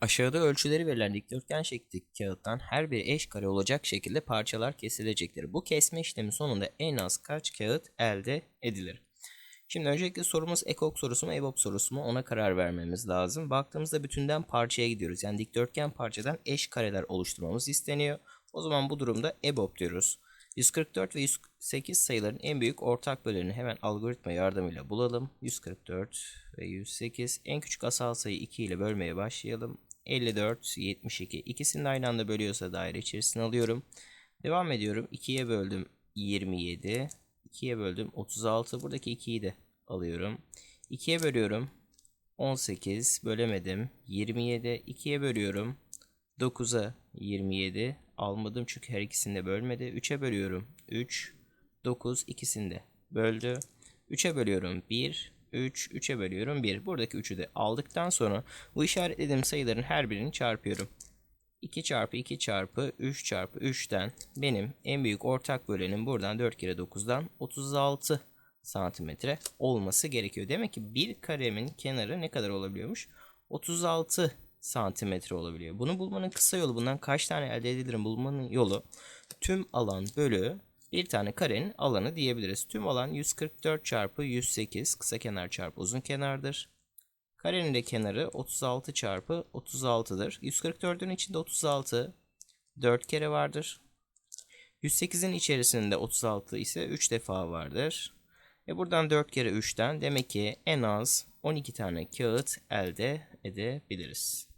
Aşağıda ölçüleri verilen dikdörtgen şeklindeki kağıttan her biri eş kare olacak şekilde parçalar kesilecektir. Bu kesme işlemi sonunda en az kaç kağıt elde edilir? Şimdi öncelikle sorumuz ekok sorusu mu EBOB sorusu mu ona karar vermemiz lazım. Baktığımızda bütünden parçaya gidiyoruz. Yani dikdörtgen parçadan eş kareler oluşturmamız isteniyor. O zaman bu durumda EBOB diyoruz. 144 ve 108 sayıların en büyük ortak bölenini hemen algoritma yardımıyla bulalım. 144 ve 108 en küçük asal sayı 2 ile bölmeye başlayalım. 54, 72 ikisini de aynı anda bölüyorsa daire içerisine alıyorum. Devam ediyorum. 2'ye böldüm 27. 2'ye böldüm 36. Buradaki 2'yi de alıyorum. 2'ye bölüyorum 18. Bölemedim. 27. 2'ye bölüyorum 9'a 27 almadım çünkü her ikisini de bölmedi. 3'e bölüyorum 3, 9 ikisini de böldü. 3'e bölüyorum 1, 3, 3'e bölüyorum 1. Buradaki 3'ü de aldıktan sonra bu işaretlediğim sayıların her birini çarpıyorum. 2 çarpı 2 çarpı 3 çarpı 3'ten benim en büyük ortak bölenim buradan 4 kere 9'dan 36 santimetre olması gerekiyor. Demek ki bir karemin kenarı ne kadar olabiliyormuş? 36 santimetre olabiliyor. Bunu bulmanın kısa yolu bundan kaç tane elde edilir bulmanın yolu tüm alan bölü bir tane karenin alanı diyebiliriz. Tüm alan 144 çarpı 108 kısa kenar çarpı uzun kenardır. Karenin de kenarı 36 çarpı 36'dır. 144'ün içinde 36 4 kere vardır. 108'in içerisinde 36 ise 3 defa vardır. E buradan 4 kere 3'ten demek ki en az 12 tane kağıt elde edebiliriz.